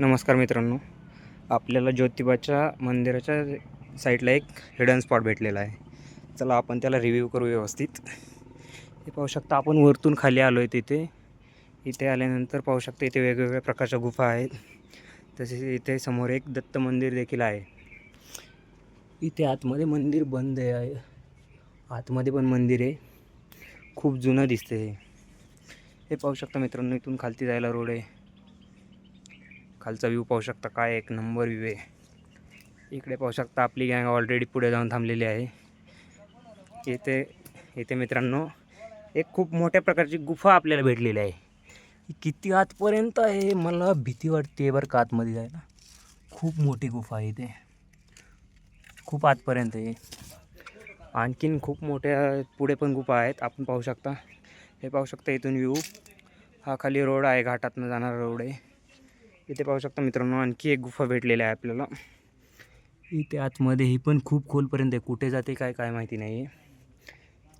नमस्कार मित्रांनो. आपल्याला ज्योतिबाच्या मंदिराच्या साईडला एक हिडन स्पॉट भेटलेला आहे. चला आपण त्याला रिव्ह्यू करू व्यवस्थित. हे पाहू शकता आपण वरतून खाली आलो आहे तिथे. इथे आल्यानंतर पाहू शकता इथे वेगवेगळ्या प्रकारच्या गुफा आहेत. तसेच इथे समोर एक दत्त मंदिर देखील आहे. इथे आतमध्ये मंदिर बंद आहे. आतमध्ये पण मंदिर आहे. खूप जुनं दिसते हे. हे पाहू शकता मित्रांनो इथून खालती जायला रोड आहे. खालचा व्ह्यू पाहू शकता काय एक नंबर व्ह्यू आहे. इकडे पाहू शकता आपली गँग ऑलरेडी पुढे जाऊन थांबलेली आहे. येथे येथे मित्रांनो एक खूप मोठ्या प्रकारची गुफा आपल्याला भेटलेली आहे. किती आतपर्यंत आहे मला भीती वाटते बरं का आतमध्ये जायला. खूप मोठी गुफा आहे इथे. खूप आतपर्यंत आहे. आणखीन खूप मोठ्या पुढे पण गुफा आहेत. आपण पाहू शकता. हे पाहू शकता इथून व्ह्यू हा खाली रोड आहे घाटातनं जाणारा रोड आहे. इथे पाहू शकता मित्रांनो आणखी एक गुफा भेटलेली आहे आपल्याला. इथे आतमध्ये ही पण खूप खोलपर्यंत आहे. कुठे जाते काय काय माहिती नाही आहे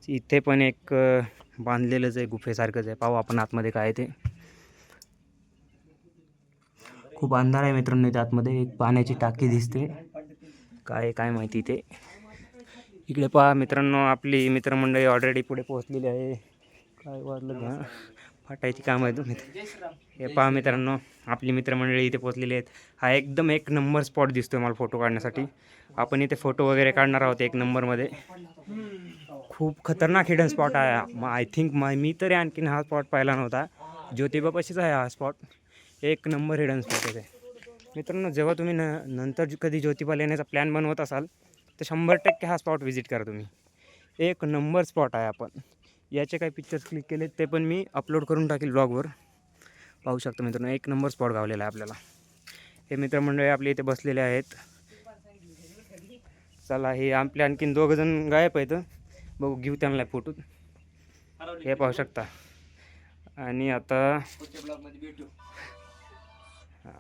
इथे पण एक बांधलेलंच आहे गुफेसारखंच आहे. पाहू आपण आतमध्ये काय ते. खूप अंधार आहे मित्रांनो इथे आतमध्ये. एक पाण्याची टाकी दिसते. काय काय माहिती ते. इकडे पहा मित्रांनो आपली मित्रमंडळी ऑलरेडी पुढे पोहोचलेली आहे. काय वाजलं फाटायची काम आहे तुम्ही हे पहा मित्रांनो आपली मित्रमंडळी इथे पोहोचलेली आहेत. हा एकदम एक नंबर स्पॉट दिसतोय मला फोटो काढण्यासाठी. आपण इथे फोटो वगैरे काढणार आहोत एक नंबरमध्ये. खूप खतरनाक हिडन स्पॉट आहे आय थिंक मा मी तरी आणखीन हा स्पॉट पाहिला नव्हता. ज्योतिबापाशीच आहे हा स्पॉट एक नंबर हिडन स्पॉट आहे मित्रांनो जेव्हा तुम्ही न नंतर कधी ज्योतिबाला येण्याचा प्लॅन बनवत असाल तर शंभर टक्के हा स्पॉट व्हिजिट करा तुम्ही. एक नंबर स्पॉट आहे आपण याचे काही पिक्चर्स क्लिक केले ते पण मी अपलोड करून टाकेल ब्लॉगवर पाहू शकतो मित्रांनो एक नंबर स्पॉट गावलेला आहे आपल्याला. हे मित्रमंडळी आपले इथे बसलेले आहेत. चला हे आपले आणखीन दोघं जण गायब आहेत बघू घेऊ त्यांना फोटो हे पाहू शकता. आणि आता हा.